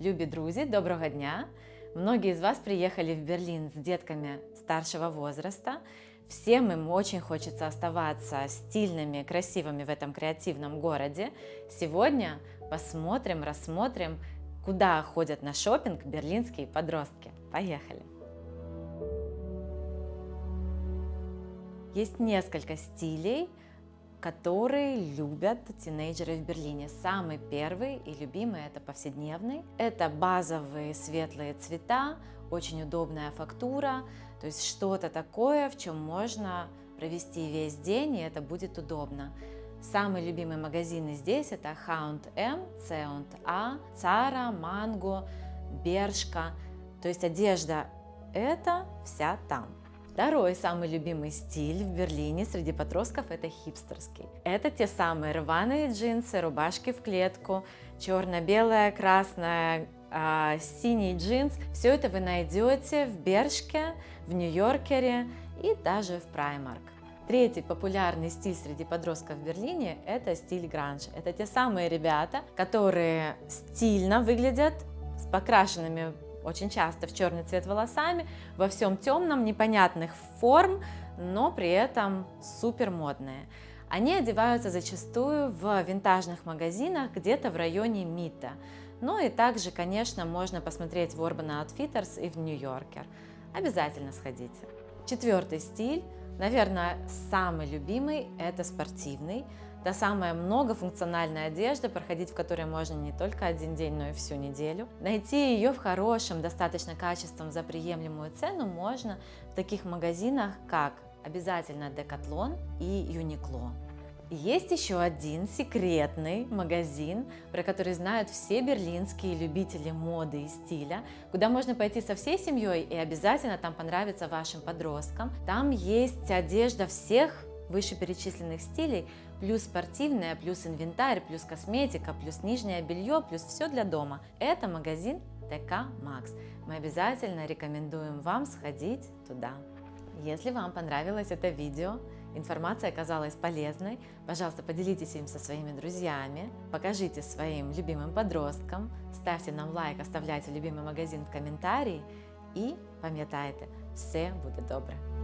Любі друзі, доброго дня! Многие из вас приехали в Берлин с детками старшего возраста. Всем им очень хочется оставаться стильными, красивыми в этом креативном городе. Сегодня посмотрим, рассмотрим, куда ходят на шопинг берлинские подростки. Поехали! Есть несколько стилей, которые любят тинейджеры в Берлине. Самый первый и любимый это повседневный. Это базовые светлые цвета, очень удобная фактура, то есть что-то такое, в чем можно провести весь день, и это будет удобно. Самые любимые магазины здесь это H&M, C&A, Zara, Mango, Бершка. То есть одежда это вся там. Второй самый любимый стиль в Берлине среди подростков – это хипстерский. Это те самые рваные джинсы, рубашки в клетку, черно-белая, красная, э, синий джинс. Все это вы найдете в Бершке, в Нью-Йоркере и даже в Primark. Третий популярный стиль среди подростков в Берлине – это стиль гранж. Это те самые ребята, которые стильно выглядят, с покрашенными очень часто в черный цвет волосами, во всем темном, непонятных форм, но при этом супер модные. Они одеваются зачастую в винтажных магазинах где-то в районе Мита. Ну и также, конечно, можно посмотреть в Urban Outfitters и в Нью-Йоркер. Обязательно сходите. Четвертый стиль, наверное, самый любимый, это спортивный. Та самая многофункциональная одежда, проходить в которой можно не только один день, но и всю неделю. Найти ее в хорошем, достаточно качеством за приемлемую цену можно в таких магазинах, как обязательно Decathlon и Uniqlo. Есть еще один секретный магазин, про который знают все берлинские любители моды и стиля, куда можно пойти со всей семьей и обязательно там понравится вашим подросткам. Там есть одежда всех вышеперечисленных стилей, плюс спортивная, плюс инвентарь, плюс косметика, плюс нижнее белье, плюс все для дома. Это магазин ТК Макс. Мы обязательно рекомендуем вам сходить туда. Если вам понравилось это видео, информация оказалась полезной, пожалуйста, поделитесь им со своими друзьями, покажите своим любимым подросткам, ставьте нам лайк, оставляйте любимый магазин в комментарии и пам'ятайте, все буде добре.